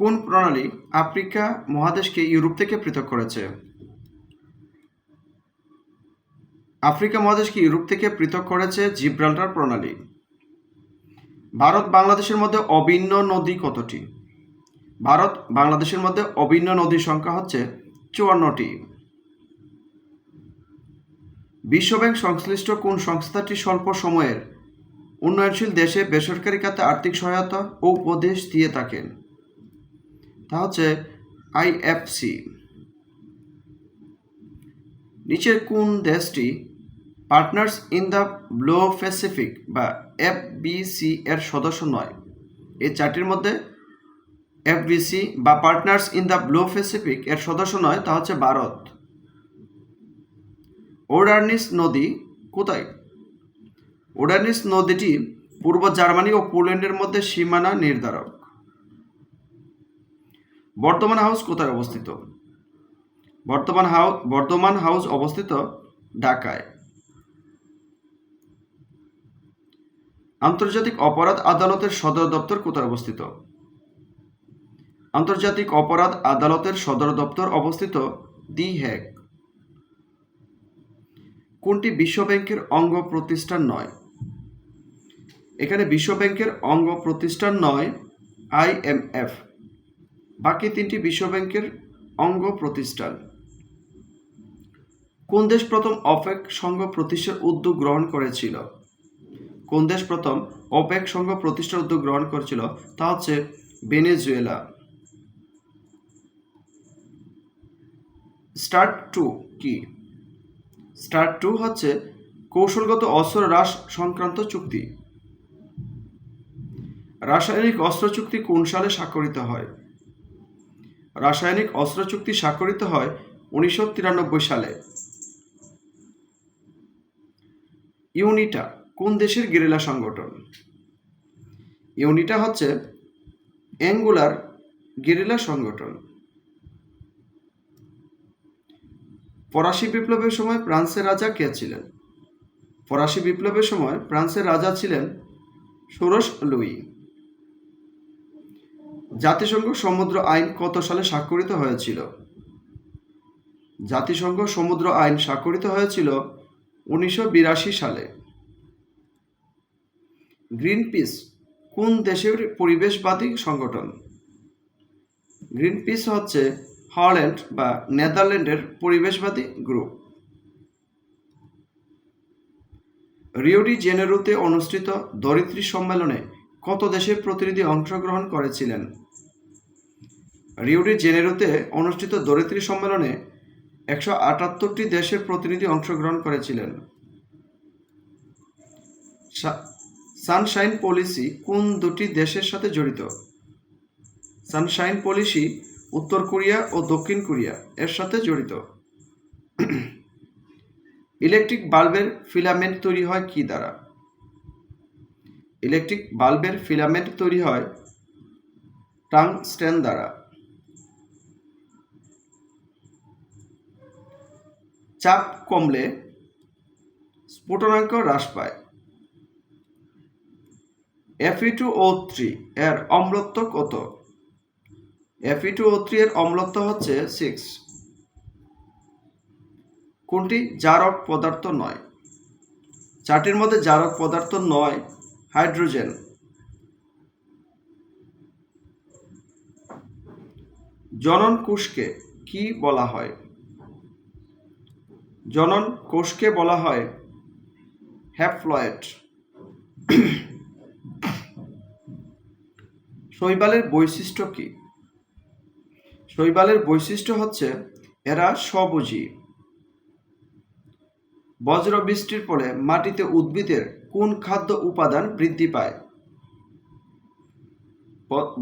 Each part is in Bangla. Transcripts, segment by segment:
কোন প্রণালী আফ্রিকা মহাদেশকে ইউরোপ থেকে পৃথক করেছে? আফ্রিকা মহাদেশকে ইউরোপ থেকে পৃথক করেছে জিব্রাল্টার প্রণালী। ভারত বাংলাদেশের মধ্যে অভিন্ন নদী কতটি? ভারত বাংলাদেশের মধ্যে অভিন্ন নদীর সংখ্যা হচ্ছে চুয়ান্নটি। বিশ্বব্যাংক সংশ্লিষ্ট কোন সংস্থাটি স্বল্প সময়ের উন্নয়নশীল দেশে বেসরকারি খাতে আর্থিক সহায়তা ও উপদেশ দিয়ে থাকেন? তা হচ্ছে আইএফসি নিচের কোন দেশটি partners in the blue Pacific বা এফ এফবিসি এর সদস্য নয়? এই চারটির মধ্যে এফ এফবিসি বা partners in the blue Pacific এর সদস্য নয়, তা হচ্ছে ভারত। ওডার্নিস নদী কোথায়? ওডার্নিস নদীটি পূর্ব জার্মানি ও পোল্যান্ডের মধ্যে সীমানা নির্ধারক। বর্তমান হাউস কোথায় অবস্থিত? বর্তমান হাউস বর্তমান হাউস অবস্থিত ঢাকায়। আন্তর্জাতিক অপরাধ আদালতের সদর দপ্তর কোথায় অবস্থিত? আন্তর্জাতিক অপরাধ আদালতের সদর দপ্তর অবস্থিত দি হ্যাগ। কোনটি বিশ্বব্যাংকের অঙ্গ প্রতিষ্ঠান নয়? এখানে বিশ্বব্যাংকের অঙ্গ প্রতিষ্ঠান নয় আইএমএফ বাকি তিনটি বিশ্বব্যাংকের অঙ্গ প্রতিষ্ঠান। কোন দেশ প্রথম অপেক সংঘ প্রতিষ্ঠার উদ্যোগ গ্রহণ করেছিল? কোন দেশ প্রথম অপেক সংঘ প্রতিষ্ঠার উদ্যোগ গ্রহণ করেছিল? তা হচ্ছে ভেনেজুয়েলা। স্টার্ট টু কি? স্টার্ট টু হচ্ছে কৌশলগত অস্ত্র হ্রাস সংক্রান্ত চুক্তি। রাসায়নিক অস্ত্র চুক্তি কোন সালে স্বাক্ষরিত হয়? রাসায়নিক অস্ত্র চুক্তি স্বাক্ষরিত হয় উনিশশো তিরানব্বই সালে। ইউনিটা, কোন দেশের গেরিলা সংগঠন? ইউনিটা হচ্ছে অ্যাঙ্গুলার গেরিলা সংগঠন। ফরাসি বিপ্লবের সময় ফ্রান্সের রাজা কে ছিলেন? ফরাসি বিপ্লবের সময় ফ্রান্সের রাজা ছিলেন ষোড়শ লুই। জাতিসংঘ সমুদ্র আইন কত সালে স্বাক্ষরিত হয়েছিল? জাতিসংঘ সমুদ্র আইন স্বাক্ষরিত হয়েছিল উনিশশো বিরাশি সালে। গ্রিন পিস কোন দেশের পরিবেশবাদী সংগঠন? গ্রিন পিস হচ্ছে হল্যান্ড বা নেদারল্যান্ডের পরিবেশবাদী গ্রুপ। রিওডি জেনেরোতে অনুষ্ঠিত দরিদ্রী সম্মেলনে কত দেশের প্রতিনিধি অংশগ্রহণ করেছিলেন? রিওডি জেনেরোতে অনুষ্ঠিত ধরিত্রী সম্মেলনে একশো আটাত্তরটি দেশের প্রতিনিধি অংশগ্রহণ করেছিলেন। সানশাইন পলিসি কোন দুটি দেশের সাথে জড়িত? সানশাইন পলিসি উত্তর কোরিয়া ও দক্ষিণ কোরিয়া এর সাথে জড়িত। ইলেকট্রিক বাল্বের ফিলামেন্ট তৈরি হয় কি দ্বারা? ইলেকট্রিক বাল্বের ফিলামেন্ট তৈরি হয় টাংস্টেন দ্বারা। চাপ কমলে স্ফুটনাঙ্ক হ্রাস পায়। এফি টু ও থ্রি এর অম্লত্ব কত? এফি টু ও থ্রি এর অম্লত্ব হচ্ছে সিক্স কোনটি? জারক পদার্থ নয়। চারটির মধ্যে জারক পদার্থ নয়, হাইড্রোজেন। জনন কোষকে কি বলা হয়? জনন কোষকে বলা হয় হ্যাপ্লয়েড। শৈবালের বৈশিষ্ট্য কি? শৈবালের বৈশিষ্ট্য হচ্ছে এরা স্বভোজী বজ্র বৃষ্টির ফলে মাটিতে উদ্ভিদের কোন খাদ্য উপাদান বৃদ্ধি পায়?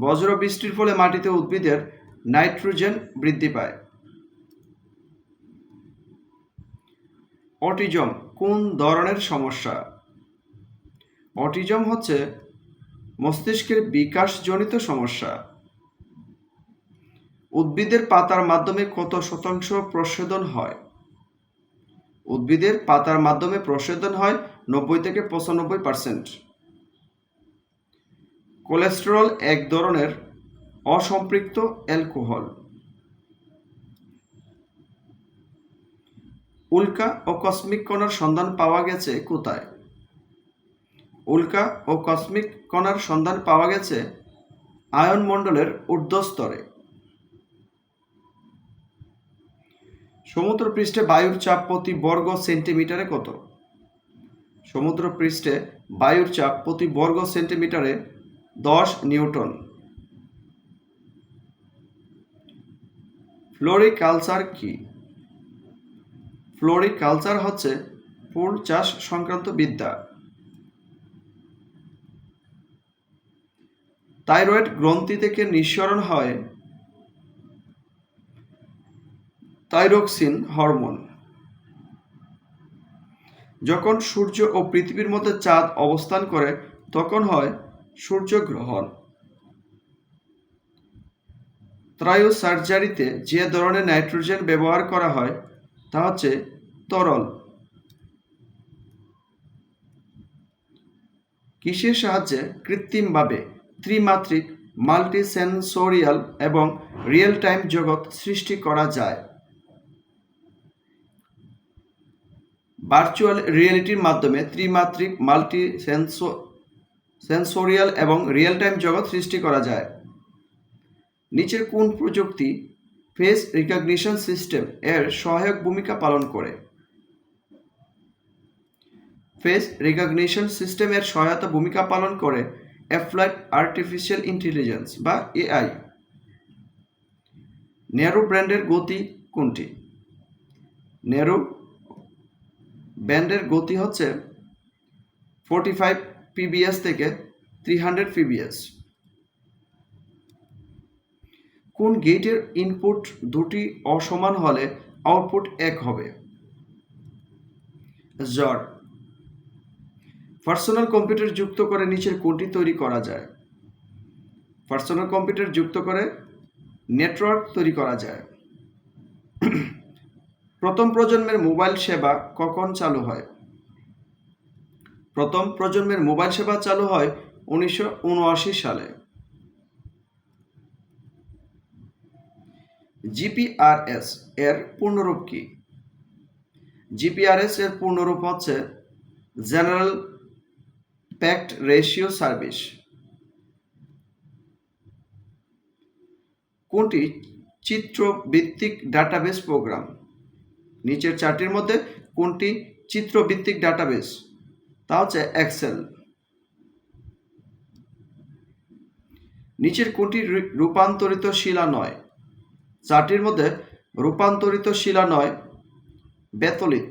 বজ্র বৃষ্টির ফলে মাটিতে উদ্ভিদের নাইট্রোজেন বৃদ্ধি পায়। অটিজম কোন ধরনের সমস্যা? অটিজম হচ্ছে মস্তিষ্কের বিকাশজনিত সমস্যা। উদ্ভিদের পাতার মাধ্যমে কত শতাংশ প্রচ্ছেদন হয়? উদ্ভিদের পাতার মাধ্যমে প্রচ্ছেদন হয় নব্বই থেকে পঁচানব্বই পার্সেন্ট। কোলেস্টেরল এক ধরনের অসম্পৃক্ত অ্যালকোহল। উল্কা ও কসমিক কণার সন্ধান পাওয়া গেছে কোথায়? উল্কা ও কসমিক কণার সন্ধান পাওয়া গেছে আয়ন মণ্ডলের ঊর্ধ্বস্তরে। সমুদ্র পৃষ্ঠে বায়ুর চাপ প্রতি বর্গ সেন্টিমিটারে কত? সমুদ্র পৃষ্ঠে বায়ুর চাপ প্রতি বর্গ সেন্টিমিটারে দশ নিউটন। ফ্লোরিকালচার কি? ফ্লোরিকালচার হচ্ছে ফুল চাষ সংক্রান্ত বিদ্যা। থাইরয়েড গ্রন্থি থেকে নিঃসরণ হয় থাইরক্সিন হরমোন। যখন সূর্য ও পৃথিবীর মধ্যে চাঁদ অবস্থান করে, তখন হয় সূর্যগ্রহণ। ত্রায়ু সার্জারিতে যে ধরনের নাইট্রোজেন ব্যবহার করা হয়, তা হচ্ছে তরল। কিসের সাহায্যে কৃত্রিমভাবে ত্রিমাত্রিক, মাল্টিসেন্সোরিয়াল এবং রিয়েল টাইম জগৎ সৃষ্টি করা যায়। ভার্চুয়াল রিয়েলিটির মাধ্যমে ত্রিমাত্রিক মাল্টি সেন্সোরিয়াল এবং রিয়েল টাইম জগৎ সৃষ্টি করা যায়। নিচের কোন প্রযুক্তি ফেস রিকগনিশন সিস্টেম এর সহায়ক ভূমিকা পালন করে? ফেস রিকগনিশন সিস্টেমের সহায়তা ভূমিকা পালন করে অ্যাপ্লাইড আর্টিফিশিয়াল ইন্টেলিজেন্স বা এআই। নেরো ব্র্যান্ডের গতি কোনটি? নেরো ব্যান্ডের গতি হচ্ছে ফোরটি ফাইভ পিবিএস থেকে থ্রি হান্ড্রেড পিবিএস কোন গেটের ইনপুট দুটি অসমান হলে আউটপুট এক হবে? জ্বর। পার্সোনাল কম্পিউটার যুক্ত করে নিচের কোনটি তৈরি করা যায়? পার্সোনাল কম্পিউটার যুক্ত করে নেটওয়ার্ক তৈরি করা যায়। প্রথম প্রজন্মের মোবাইল সেবা কখন চালু হয়? প্রথম প্রজন্মের মোবাইল সেবা চালু হয় উনিশশো উনআশি সালে। জিপিআরএস এর পূর্ণরূপ কি? জিপিআরএস এর পূর্ণরূপ হচ্ছে জেনারেল প্যাক্ট রেশিও সার্ভিস কোনটি? চিত্রভিত্তিক ডাটাবেস প্রোগ্রাম নিচের চারটির মধ্যে কোনটি চিত্রভিত্তিক ডাটাবেস তা হচ্ছে এক্সেল নিচের কোনটি রূপান্তরিত শিলা নয়? চারটির মধ্যে রূপান্তরিত শিলা নয়, বেতলিত।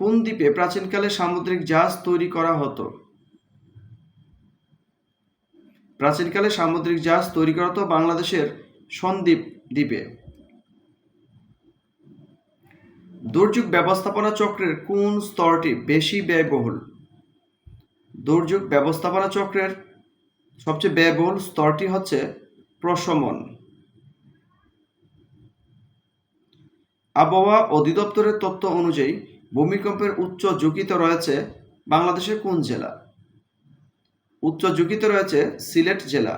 কোন দ্বীপে প্রাচীনকালে সামুদ্রিক জাহাজ তৈরি করা হতো? প্রাচীনকালে সামুদ্রিক জাহাজ তৈরি করা হতো বাংলাদেশের সন্দ্বীপ দ্বীপে। দুর্যোগ ব্যবস্থাপনা চক্রের কোন স্তরটি বেশি ব্যয়বহুল? দুর্যোগ ব্যবস্থাপনা চক্রের সবচেয়ে ব্যয়বহুল স্তরটি হচ্ছে প্রশমন। আবহাওয়া অধিদপ্তরের তথ্য অনুযায়ী ভূমিকম্পের উচ্চ ঝুঁকিতে রয়েছে বাংলাদেশের কোন জেলা? উচ্চ ঝুঁকিতে রয়েছে সিলেট জেলা।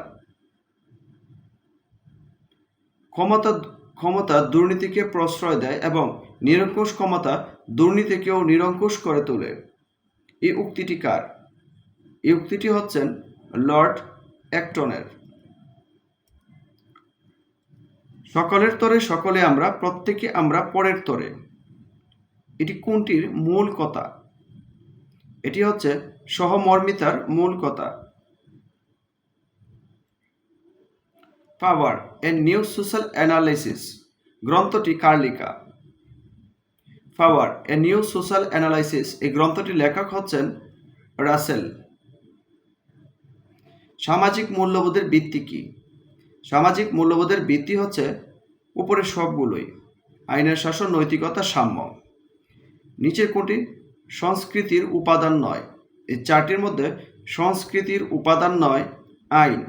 ক্ষমতা ক্ষমতা দুর্নীতিকে প্রশ্রয় দেয় এবং নিরঙ্কুশ ক্ষমতা দুর্নীতিকেও নিরঙ্কুশ করে তোলে। এই উক্তিটি কার? এই উক্তিটি হচ্ছেন লর্ড অ্যাক্টনের সকলের তরে সকলে আমরা, প্রত্যেকে আমরা পরের তরে। এটি কোনটির মূল কথা? এটি হচ্ছে সহমর্মিতার মূল কথা। Power a new social analysis. গ্রন্থটি কার লেখা? Power a new social analysis. এই গ্রন্থটির লেখক হচ্ছেন রাসেল। সামাজিক মূল্যবোধের ভিত্তি কি? সামাজিক মূল্যবোধের ভিত্তি হচ্ছে উপরে সবগুলোই। আইনের শাসন, নৈতিকতা, সাম্য। নিচের কোনটি? সংস্কৃতির উপাদান নয়। এই চারটির মধ্যে সংস্কৃতির উপাদান নয়, আইন।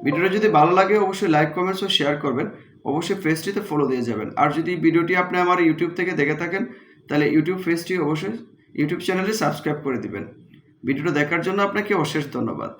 ভিডিওটা যদি ভালো লাগে, অবশ্যই লাইক, কমেন্টস ও শেয়ার করবেন। অবশ্যই ফেসটিতে ফলো দিয়ে যাবেন। আর যদি ভিডিওটি আপনি আমার ইউটিউব থেকে দেখে থাকেন, তাহলে ইউটিউব ফেসটি অবশ্যই ইউটিউব চ্যানেলে সাবস্ক্রাইব করে দিবেন। ভিডিওটা দেখার জন্য আপনাকে অশেষ ধন্যবাদ।